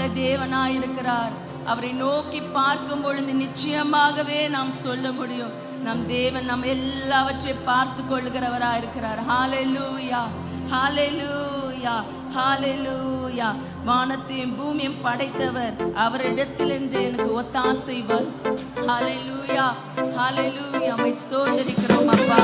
தேவனாயிருக்கிறார் அவரை நோக்கி பார்க்கும் பொழுது நிச்சயமாகவே நாம் சொல்ல முடியும். நம் தேவன் நம் எல்லாவற்றை பார்த்து கொள்கிறவரா இருக்கிறார். ஹalleluya ஹalleluya ஹalleluya வானத்தையும் பூமியும் படைத்தவர் அவரிடத்தில் என்று எனக்கு ஒத்தாசை வரும். ஹalleluya ஹalleluya மை ஸ்தோத்தரிக்கிறோம் அப்பா.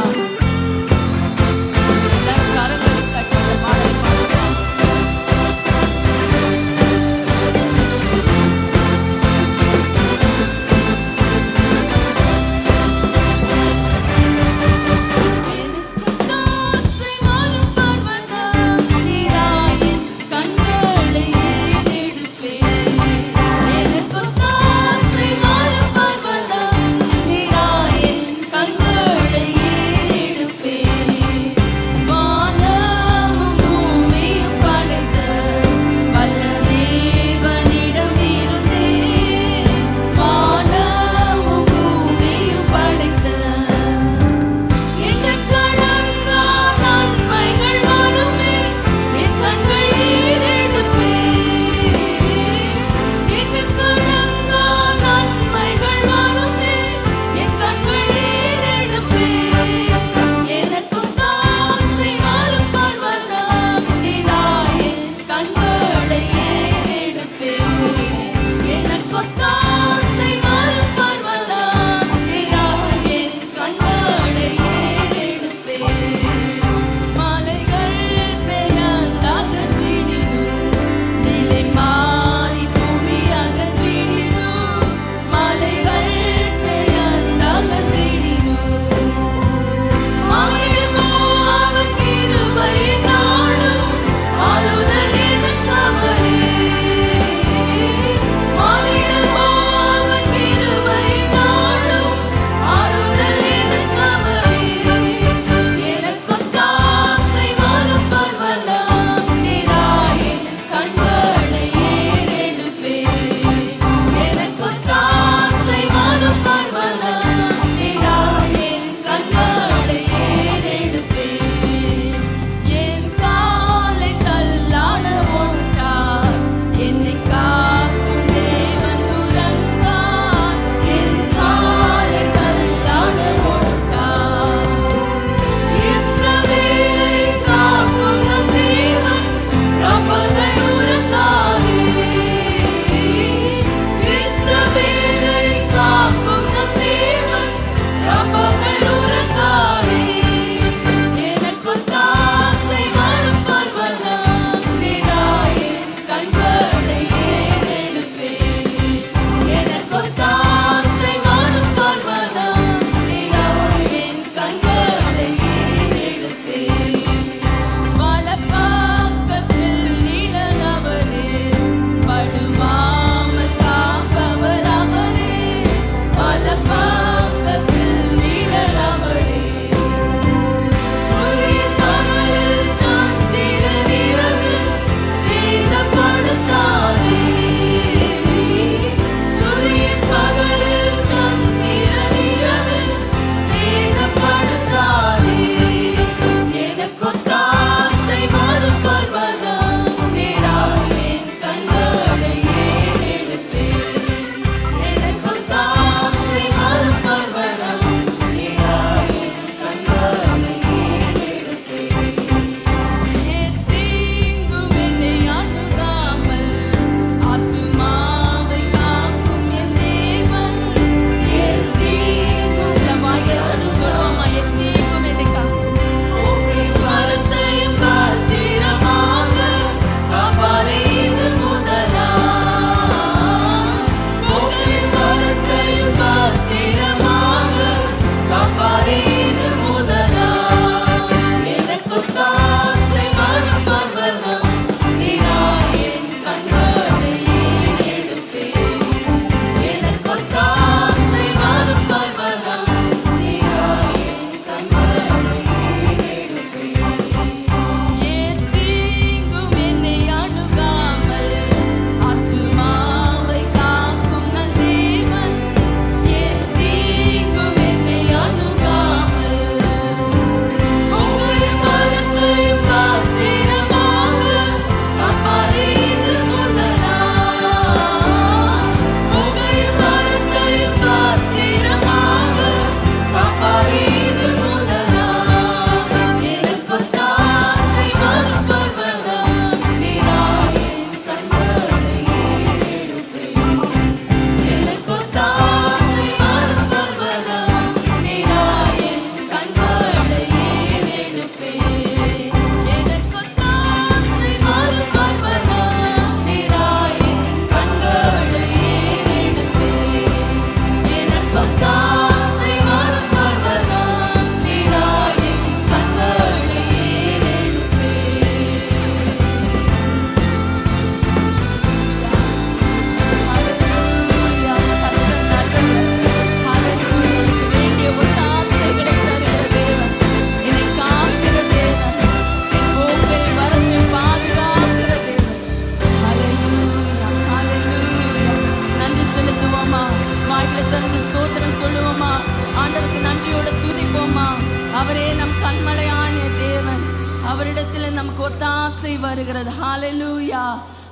சொல்லுகிறது ஹாலெலூயா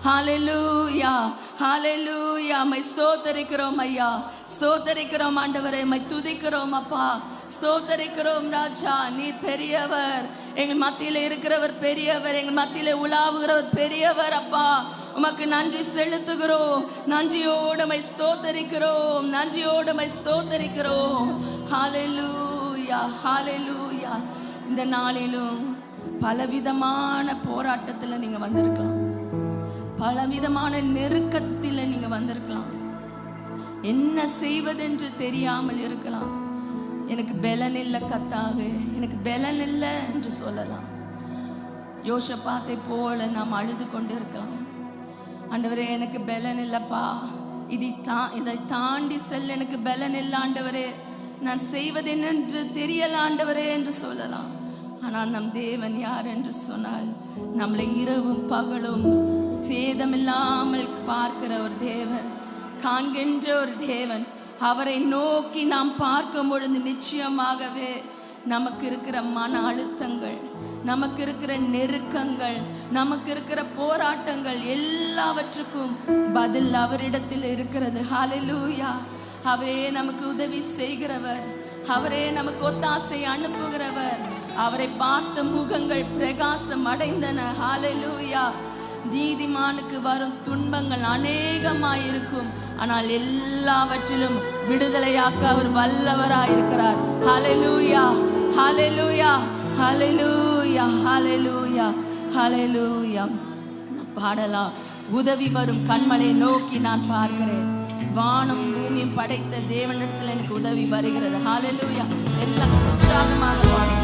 ஹாலெலூயா ஹாலெலூயா மை ஸ்தோத்தரிக்கிறோம் ஐயா. ஸ்தோத்தரிக்கிறோம் ஆண்டவரே மை துதிக்கிறோம் அப்பா. ஸ்தோத்தரிக்கிறோம் ராஜா நீர் பெரியவர். எங்கள் மத்தியில் இருக்கிறவர் பெரியவர் எங்கள் மத்தியில் உலாவுகிறவர் பெரியவர் அப்பா. உமக்கு நன்றி செலுத்துகிறோம். நன்றியோடு மை ஸ்தோத்தரிக்கிறோம். நன்றியோடு மை ஸ்தோத்தரிக்கிறோம். ஹாலெலூயா ஹாலெலூயா இந்த நாளிலும் பலவிதமான போராட்டத்தில் நீங்க வந்திருக்கலாம். பலவிதமான நெருக்கத்தில் நீங்க வந்திருக்கலாம். என்ன செய்வதென்று தெரியாமல் இருக்கலாம். எனக்கு பலன் இல்லை கத்தாவே எனக்கு பலன் இல்லை என்று சொல்லலாம். யோசப்பாத்தை போல நாம் அழுது கொண்டு இருக்கலாம். ஆண்டவரே எனக்கு பலன் இல்லைப்பா. இதை தா இதை தாண்டி செல் எனக்கு பலன் இல்லை ஆண்டவரே. நான் செய்வது என்னென்று தெரியல ஆண்டவரே என்று சொல்லலாம். ஆனால் நம் தேவன் யார் என்று சொன்னால் நம்மளை இரவும் பகலும் சேதமில்லாமல் பார்க்கிற ஒரு தேவன் காண்கின்ற ஒரு தேவன். அவரை நோக்கி நாம் பார்க்கும் பொழுது நிச்சயமாகவே நமக்கு இருக்கிற மன அழுத்தங்கள் நமக்கு இருக்கிற நெருக்கங்கள் நமக்கு இருக்கிற போராட்டங்கள் எல்லாவற்றுக்கும் பதில் அவரிடத்தில் இருக்கிறது. ஹalleluya அவரே நமக்கு உதவி செய்கிறவர். அவரே நமக்கு ஒத்தாசை அனுப்புகிறவர். அவரை பார்த்த முகங்கள் பிரகாசம் அடைந்தன ஹாலலூயா நீதிமானுக்கு வரும் துன்பங்கள் அநேகமாயிருக்கும். ஆனால் எல்லாவற்றிலும் விடுதலையாக்க அவர் வல்லவராயிருக்கிறார். Hallelujah hallelujah hallelujah hallelujah hallelujah பாடலா உதவி வரும் கண்மலை நோக்கி நான் பார்க்கிறேன். வானம் பூமியும் படைத்த தேவனிடத்தில் எனக்கு உதவி வருகிறது. ஹalleluya எல்லாம் உற்சாகமாக வாழும்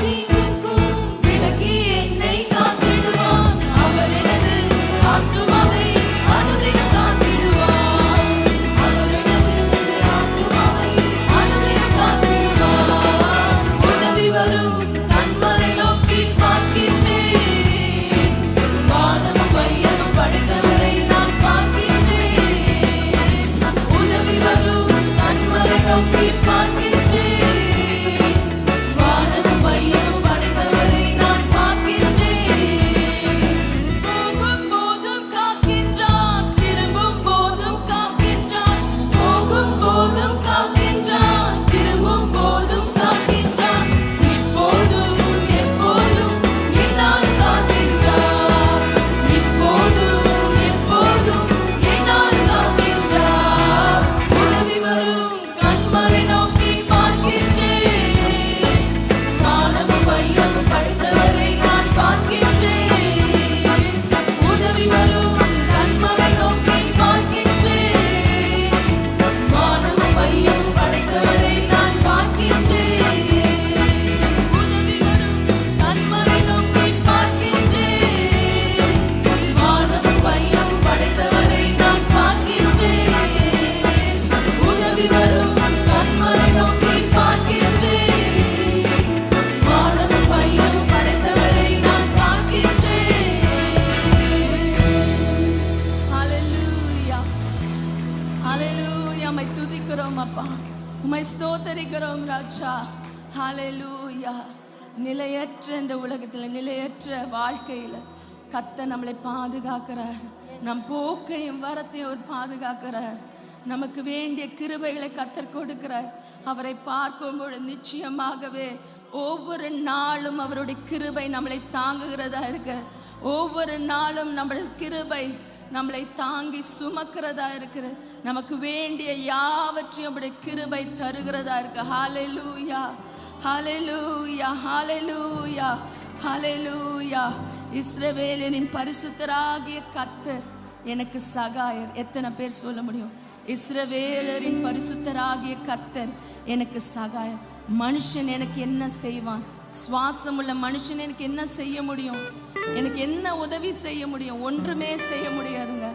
எல்லா ராஜா ஹalleluya. நிலையற்ற இந்த உலகத்தில் நிலையற்ற வாழ்க்கையில் கத்த நம்மளை பாதுகாக்கிறார். நம் போக்கையும் வரத்தையும் அவர் பாதுகாக்கிறார். நமக்கு வேண்டிய கிருபைகளை கத்தர் கொடுக்கிறார். அவரை பார்க்கும் பொழுது நிச்சயமாகவே ஒவ்வொரு நாளும் அவருடைய கிருபை நம்மளை தாங்குகிறதா இருக்க ஒவ்வொரு நாளும் நம்மளுடைய கிருபை நம்மளை தாங்கி சுமக்கிறதா இருக்கிற நமக்கு வேண்டிய யாவற்றையும் அப்படி கிருபை தருகிறதா இருக்கு. ஹாலெலூயா ஹalleluya ஹாலெலூயா ஹalleluya இஸ்ரவேலனின் பரிசுத்தராகிய கத்தர் எனக்கு சகாயர். எத்தனை பேர் சொல்ல முடியும்? இஸ்ரவேலரின் பரிசுத்தராகிய கத்தர் எனக்கு சகாயர். மனுஷன் எனக்கு என்ன செய்வான்? சுவாசம் உள்ள மனுஷன் எனக்கு என்ன செய்ய முடியும்? எனக்கு என்ன உதவி செய்ய முடியும்? ஒன்றுமே செய்ய முடியாதுங்க.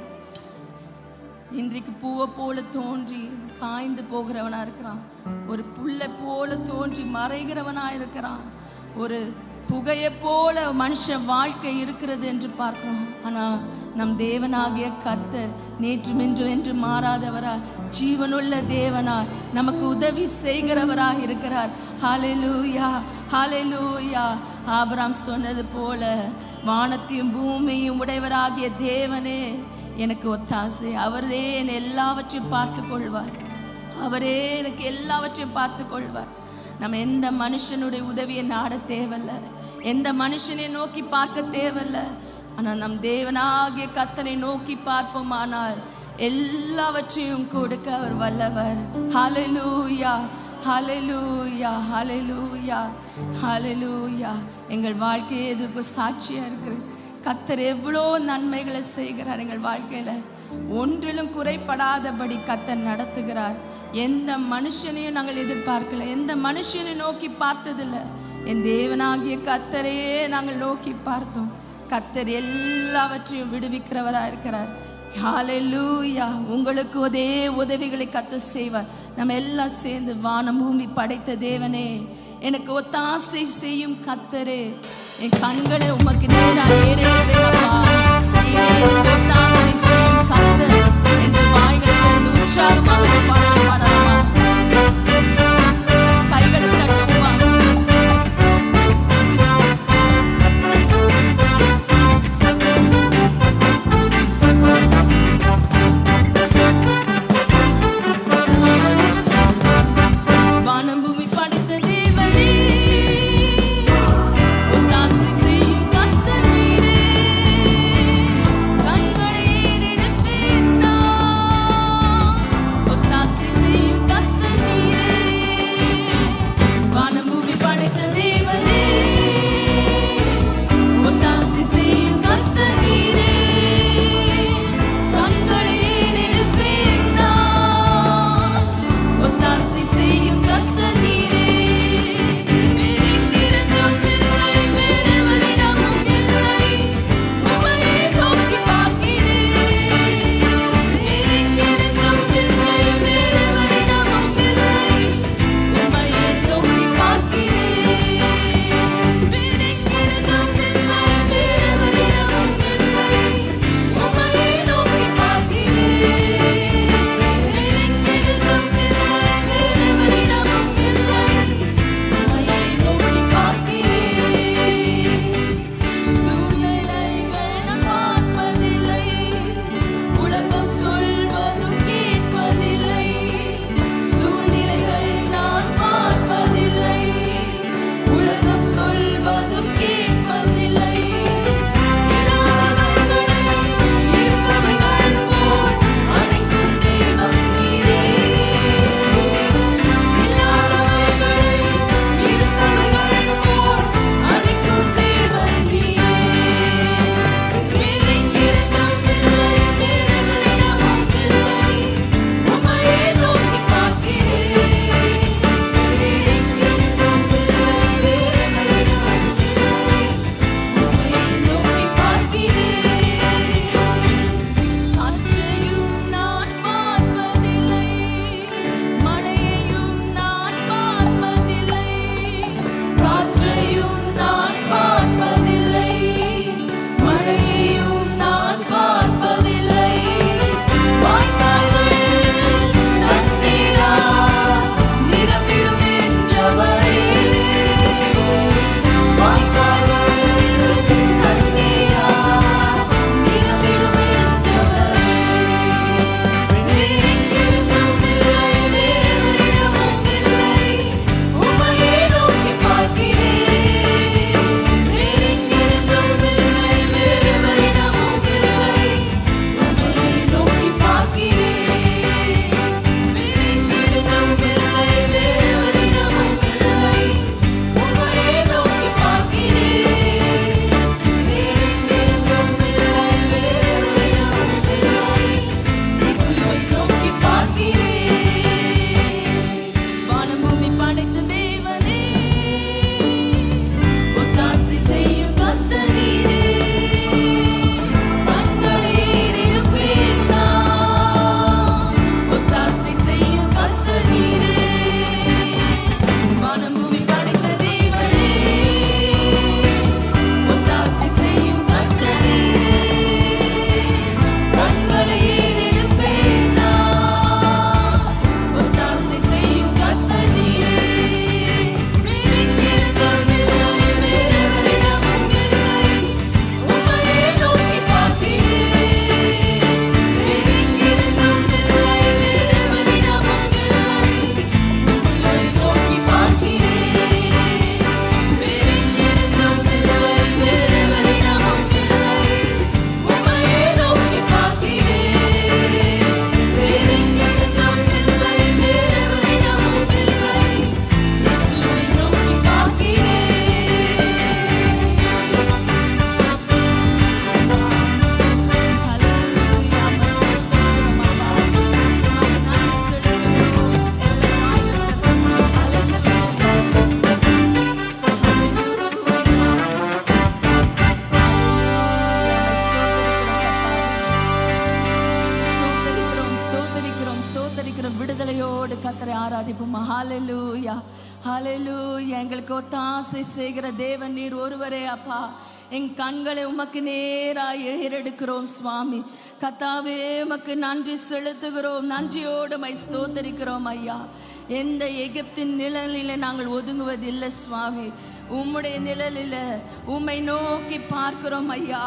இன்றைக்கு பூவை போல தோன்றி காய்ந்து போகிறவனா இருக்கிறான். ஒரு புல்லை போல தோன்றி மறைகிறவனா இருக்கிறான். ஒரு புகையை போல மனுஷ வாழ்க்கை இருக்கிறது என்று பார்க்கிறோம். ஆனா நம் தேவனாகிய கர்த்தர் நேற்று இன்று என்று மாறாதவரா ஜீவனுள்ள தேவனாய் நமக்கு உதவி செய்கிறவராக இருக்கிறார். ஹalleluya ஹalleluya ஆபராம் சொன்னது போல வானத்தையும் பூமியும் உடையவராகிய தேவனே எனக்கு ஒத்தாசை அவரே என் எல்லாவற்றையும் பார்த்து கொள்வார் அவரே எனக்கு எல்லாவற்றையும் பார்த்து கொள்வார் நம்ம எந்த மனுஷனுடைய உதவியை நாட தேவையில்ல. எந்த மனுஷனை நோக்கி பார்க்க தேவையில்ல. ஆனால் நம் தேவனாகிய கத்தனை நோக்கி பார்ப்போமானால் எல்லாவற்றையும் கொடுக்க அவர் வல்லவர். ஹலலூயா ஹலலூயா ஹலலூயா ஹலலூயா எங்கள் வாழ்க்கையை எதிர்ப்பு சாட்சியாக இருக்கிறது கத்தர் எவ்வளோ நன்மைகளை செய்கிறார் எங்கள் வாழ்க்கையில். ஒன்றிலும் குறைபடாதபடி கத்தர் நடத்துகிறார். எந்த மனுஷனையும் நாங்கள் எதிர்பார்க்கல எந்த மனுஷனை நோக்கி பார்த்ததில்ல. என் தேவனாகிய கத்தரையே நாங்கள் நோக்கி பார்த்தோம். கத்தர் எல்லாவற்றையும் விடுவிக்கிறவராக இருக்கிறார். ஹalleluya உங்களுக்கு ஒரே உதவிகளை கத்து செய்வார். நம்ம எல்லாம் சேர்ந்து வானம் பூமி படைத்த தேவனே. எனக்கு ஒத்தாசை செய்யும் கத்தரே. என் கண்களை உமக்கு நேராக ஏறெடுப்பேனப்பா நீரே எனக்கு ஒத்தாசை செய்யும் கத்தர். என்று வாய்களை திறந்து உற்சாகமாக பாடல் பாடலாம் ஹalleluya எங்களுக்கு ஒத்தாசை செய்கிற தேவன் நீர் ஒருவரே அப்பா. என் கண்களை உமக்கு நேராக ஏறெடுக்கிறோம் சுவாமி. கத்தாவே உமக்கு நன்றி செலுத்துகிறோம். நன்றியோடு மை ஸ்தோத்தரிக்கிறோம் ஐயா. எந்த எகிப்தின் நிழலில் நாங்கள் ஒதுங்குவதில்லை சுவாமி. உம்முடைய நிழலில் உம்மை நோக்கி பார்க்கிறோம் ஐயா.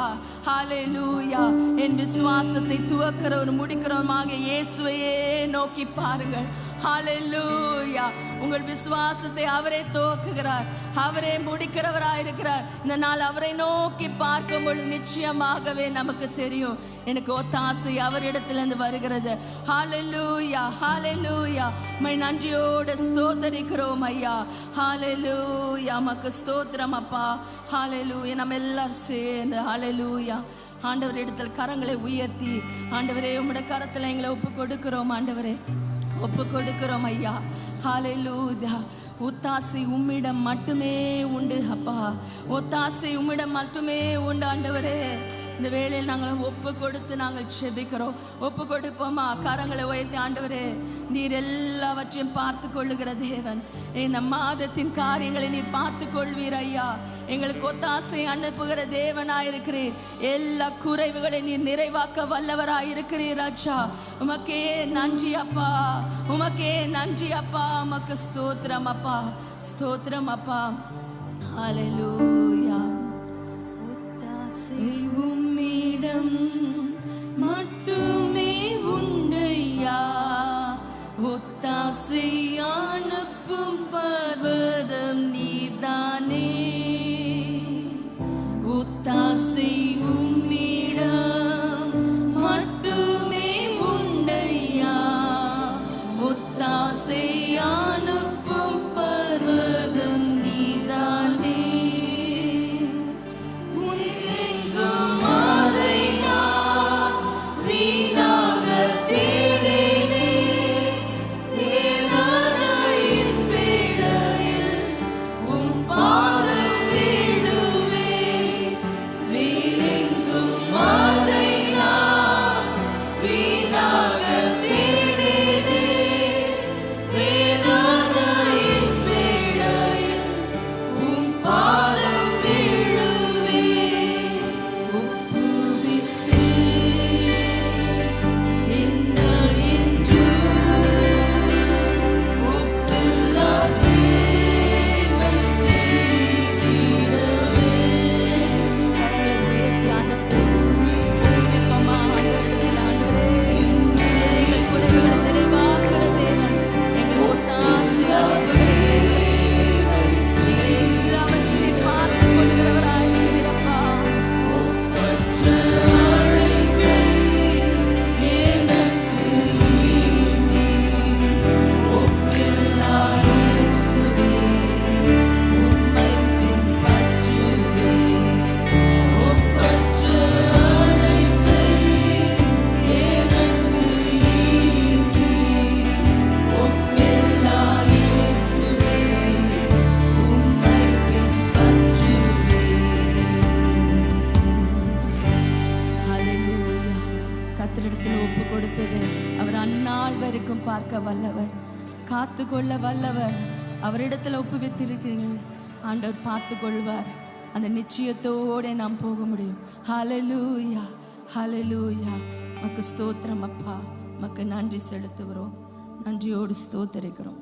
ஹாலே லூயா என் விசுவாசத்தை துவக்கிறவர் முடிக்கிறோமாக இயேசுவையே நோக்கி பாருங்கள். ஹalleluya உங்கள் விசுவாசத்தை அவரே துவக்குகிறார். அவரே முடிக்கிறவராய் இருக்கிறார் இந்த நாள் அவரை நோக்கி பார்க்கும் பொழுது நிச்சயமாகவே நமக்கு தெரியும். எனக்கு ஒத்தாசை அவரிடத்திலிருந்து வருகிறது. ஹalleluya ஹalleluya மை நன்றியோடு ஸ்தோத்தரிக்கிறோம் ஐயா. ஹalleluya மக்கு ஸ்தோத்திரம் அப்பா. ஹalleluya நம்ம எல்லாரும் சேர்ந்து ஹalleluya ஆண்டவர் இடத்தில் கரங்களை உயர்த்தி. ஆண்டவரே உம்முடைய கரத்தில் எங்களை ஒப்பு கொடுக்கிறோம் ஆண்டவரே. ஒப்பு கொடுக்கிறோம் ஐயா. ஹalleluya. ஒத்தாசை உம்மிடம் மட்டுமே உண்டு அப்பா. ஒத்தாசை உம்மிடம் மட்டுமே உண்டு ஆண்டவரே. இந்த வேளையில் நாங்கள் ஒப்பு கொடுத்து நாங்கள் செபிக்கிறோம். ஒப்பு கொடுப்போமா. கரங்களை உயர்த்தி ஆண்டவரே நீர் எல்லாவற்றையும் பார்த்து கொள்ளுகிற தேவன். இந்த மாதத்தின் காரியங்களை நீர் பார்த்து கொள்வீர் ஐயா. எங்களுக்கு ஒத்தாசை அனுப்புகிற தேவனாயிருக்கிறீர். எல்லா குறைவுகளை நீர் நிறைவாக்க வல்லவராயிருக்கிறீர் ராஜா. உமக்கே நன்றி அப்பா. உமக்கே நன்றி அப்பா. உமக்கு ஸ்தோத்திரம் அப்பா. ஸ்தோத்திரம் அப்பா. ஹalleluya. ஒத்தாசை உம் மட்டுமே உண்டையா ஒத்தாசை அனுப்பும் பவர் கொள்ள வல்லவர். அவரிடத்துல ஒப்புவித்திருக்கிறீர்கள். ஆண்டவர் பார்த்து கொள்வார் அந்த நிச்சயத்தோட நாம் போக முடியும். ஹலலூயா ஹலலூயா மக்கு ஸ்தோத்திரம் அப்பா. மக்கு நன்றி செலுத்துகிறோம். நன்றியோடு ஸ்தோத்தரிக்கிறோம்.